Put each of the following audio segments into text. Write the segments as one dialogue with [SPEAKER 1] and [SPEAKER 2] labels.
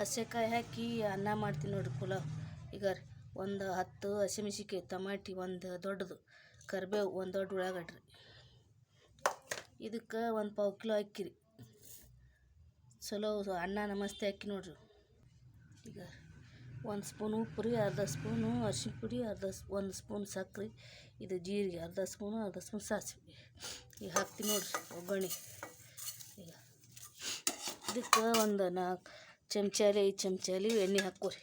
[SPEAKER 1] ಹಸೆಕಾಯಿ ಹಾಕಿ ಅನ್ನ ಮಾಡ್ತೀನಿ ನೋಡಿರಿ ಪುಲಾವ್. ಈಗ ಒಂದು ಹತ್ತು ಹಸಿಮೆಣ್ಸಿನ್ಕಾಯಿ, ಟಮಾಟಿ, ಒಂದು ದೊಡ್ಡದು, ಕರಿಬೇವು, ಒಂದು ದೊಡ್ಡ ಉಳ್ಳಾಗಡ್ಡಿ ಇದಕ್ಕೆ ಒಂದು ಪಾವು ಕಿಲೋ ಅಕ್ಕಿ ರೀ. ಚಲೋ ಅನ್ನ ನಮಸ್ತೆ ಅಕ್ಕಿ ನೋಡ್ರಿ. ಈಗ ಒಂದು ಸ್ಪೂನ್ ಉಪ್ಪು ರೀ, ಅರ್ಧ ಸ್ಪೂನು ಅರ್ಶಿನ ಪುಡಿ, ಅರ್ಧ ಒಂದು ಸ್ಪೂನ್ ಸಕ್ಕರೆ ಇದು ಜೀರಿಗೆ, ಅರ್ಧ ಸ್ಪೂನು, ಅರ್ಧ ಸ್ಪೂನ್ ಸಾಸಿವೆ. ಈಗ ಹಾಕ್ತೀನಿ ನೋಡ್ರಿ, ಒಗ್ಗರಣೆ. ಈಗ ಇದಕ್ಕೆ ಒಂದು ನಾಲ್ಕು ಚಮಚಾಲಿ ಐದು ಚಮಚಲಿ ಎಣ್ಣೆ ಹಾಕೋರಿ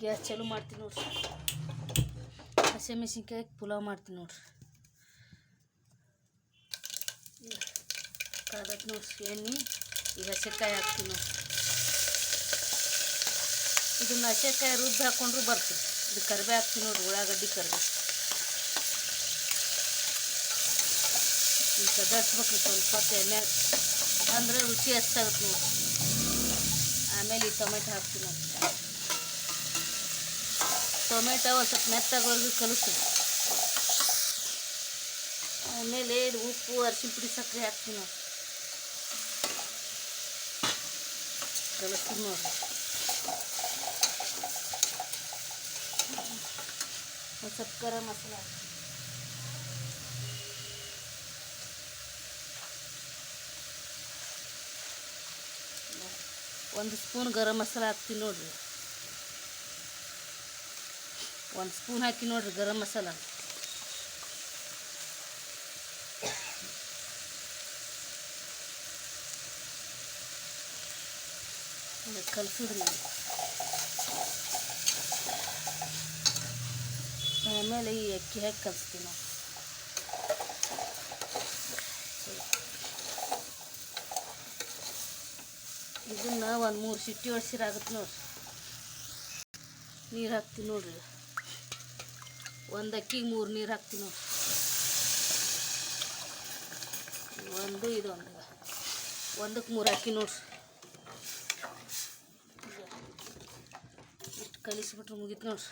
[SPEAKER 1] ಗ್ಯಾಸ್ ಚಾಲು ಮಾಡ್ತೀನಿ ನೋಡ್ರಿ ಹಸಿಮೆಣ್ಸಿನ್ಕಾಯಿ ಪುಲಾವ್ ಮಾಡ್ತೀನಿ ನೋಡ್ರಿ ಕಾದತ್ ನೋಡ್ರಿ ಎಣ್ಣೆ ಈಗ ಹಸೆಕಾಯಿ ಹಾಕ್ತೀನಿ ನೋಡ್ರಿ ಇದನ್ನ ಹಸೆಕಾಯಿ ರುಬ್ಬಿ ಹಾಕೊಂಡ್ರು ಬರ್ತೀವಿ ಇದು ಕರಿಬೇ ಹಾಕ್ತೀನಿ ನೋಡ್ರಿ ಉಳ್ಳಾಗಡ್ಡಿ ಕರಿಬೇ ಈಗ ಕದರ್ಸ್ಬೇಕ್ರಿ ಸ್ವಲ್ಪ ಎಣ್ಣೆ. ಅಂದ್ರೆ ರುಚಿ ಹೆಚ್ಚಾಗುತ್ತೆ ನೋಡಿ ಆಮೇಲೆ ಈ ಟೊಮೆಟೊ ಹಾಕ್ತೀನಿ ನಾವು ಟೊಮೆಟೊ ಒಂದು ಸ್ವಲ್ಪ ಮೆತ್ತಾಗೋರ್ಗು ಕಲಿಸ್ತೀವಿ ಆಮೇಲೆ ಉಪ್ಪು ಅರಿಶಿನ ಪುಡಿ, ಸಕ್ಕರೆ ಹಾಕ್ತೀನಿ ನಾವು ಕಲಿಸ್ತೀನಿ ನೋಡಿ ಒಂದು ಸ್ವಲ್ಪ ಗರಂ ಮಸಾಲ ಹಾಕ್ತೀನಿ. ಒಂದು ಸ್ಪೂನ್ ಗರಂ ಮಸಾಲ ಹಾಕ್ತೀನಿ ನೋಡಿರಿ. ಒಂದು ಸ್ಪೂನ್ ಹಾಕಿ ನೋಡಿರಿ ಗರಂ ಮಸಾಲ. ಕಲಸಿದ್ರಿ ಆಮೇಲೆ ಈ ಅಕ್ಕಿ ಹಾಕಿ ಕಲಿಸ್ತೀವಿ ನಾವು ಇದನ್ನ ಒಂದು ಮೂರು ಸಿಟ್ಟಿ ಹೊಡ್ಸಿರ ಆಗುತ್ತೆ ನೋಡ್ರಿ ನೀರು ಹಾಕ್ತೀನಿ ನೋಡ್ರಿ. ಒಂದು ಅಕ್ಕಿಗೆ ಮೂರು ನೀರು ಹಾಕ್ತೀನಿ ನೋಡ್ರಿ ಒಂದು ಇದೊಂದು ಒಂದು ಒಂದಕ್ಕೆ ಮೂರು ಹಾಕಿ ನೋಡ್ರಿ ಇಷ್ಟು ಕಲಿಸ್ಬಿಟ್ರೆ ಮುಗೀತು ನೋಡ್ರಿ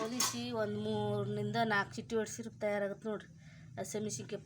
[SPEAKER 1] ಕಲಿಸಿ ಒಂದು ಮೂರರಿಂದ ನಾಲ್ಕು ಚಿಟ್ಟಿ ಹೊಡ್ಸಿರ್ ತಯಾರಾಗುತ್ತೆ ನೋಡ್ರಿ. ಹಸಿಮೆಣ್ಸಿನ್ಕಾಯಿ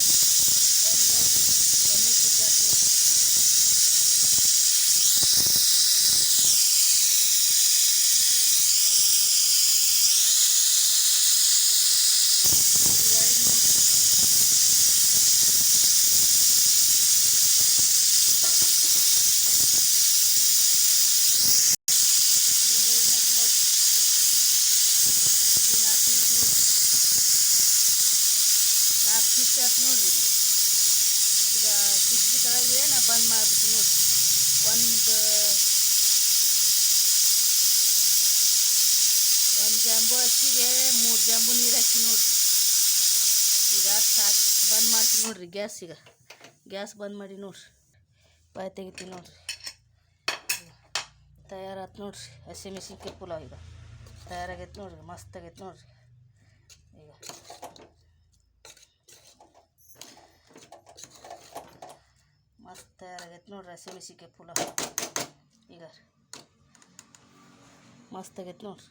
[SPEAKER 1] ನಾಲ್ಕು ಸಿಟ್ಟು ಆಯ್ತು ನೋಡ್ರಿ ಇದು ಈಗ ಸಿಟ್ಟು ಕೆಳಗೆ ನಾ ಬಂದ್ ಮಾಡ್ಬಿಟ್ಟು ನೋಡಿ. ಒಂದು ಒಂದು ಜಂಬು ಅಕ್ಕಿಗೆ ಮೂರು ಜಂಬು ನೀರು ಹಾಕಿ ನೋಡಿರಿ ಈಗ ಸಾಕು. ಬಂದ್ ಮಾಡ್ತೀನಿ ನೋಡ್ರಿ ಗ್ಯಾಸ್ ಈಗ. ಗ್ಯಾಸ್ ಬಂದ್ ಮಾಡಿ ನೋಡ್ರಿ ಬಾಯಿ ತೆಗಿತೀನಿ ನೋಡ್ರಿ. ತಯಾರಾತು ನೋಡ್ರಿ. ಹಸಿಮೆಣ್ಸಿನ್ಕಾಯಿ ಪುಲಾವ್ ಈಗ. ತಯಾರಾಗೈತೆ ನೋಡ್ರಿ. ಮಸ್ತ್ ಆಗೈತೆ ನೋಡ್ರಿ. ಈಗ. ಮಸ್ತ್ ನೋಡ್ರಿ ಹಸಿಮೆಣ್ಸಿನ್ಕಾಯಿ ಪುಲಾವ್. ಈಗ ಮಸ್ತ್ ಆಗೈತೆ ನೋಡ್ರಿ.